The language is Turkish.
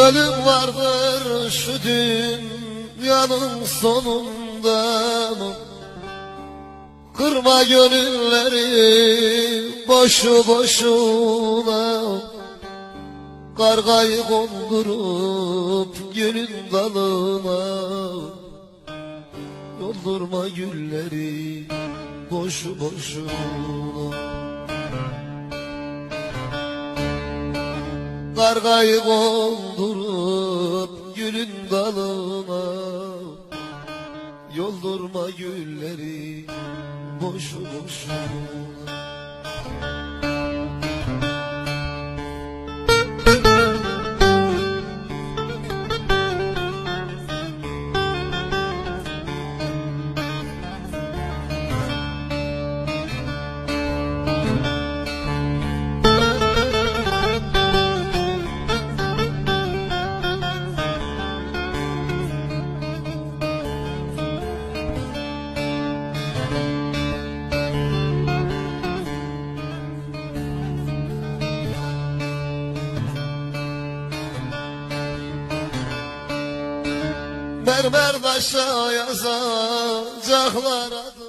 Ölüm vardır şu dünyanın sonunda. Kırma gönülleri boşu boşuna. Kargayı kondurup gülün dalına. Yoldurma gülleri boşu boşuna Kargayı kondurup gülün dalına. Yoldurma gülleri boşu boşuna Mermer taşa yazacaklar adı